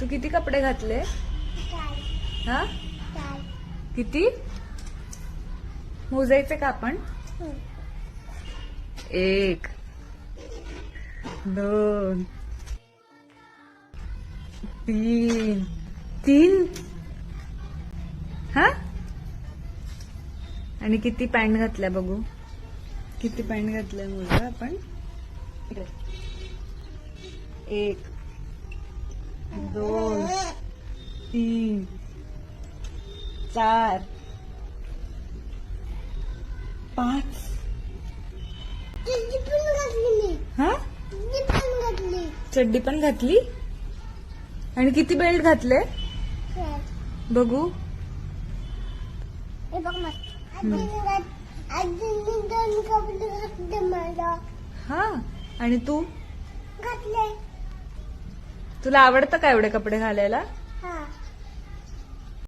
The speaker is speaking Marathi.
तू किती कपडे घातले? हा? किती? मोजायचे का आपण? एक दोन तीन तीन. हा? आणि किती पॅन्ट घातल्या बघू? किती पॅन्ट घातल्या मुलगा आपण? एक दोन तीन चार पाच. हा? चड्डी पण घातली? आणि किती बेल्ट घातले? बघू. हा. आणि तू? तुला आवडतं का एवढे कपडे घालायला?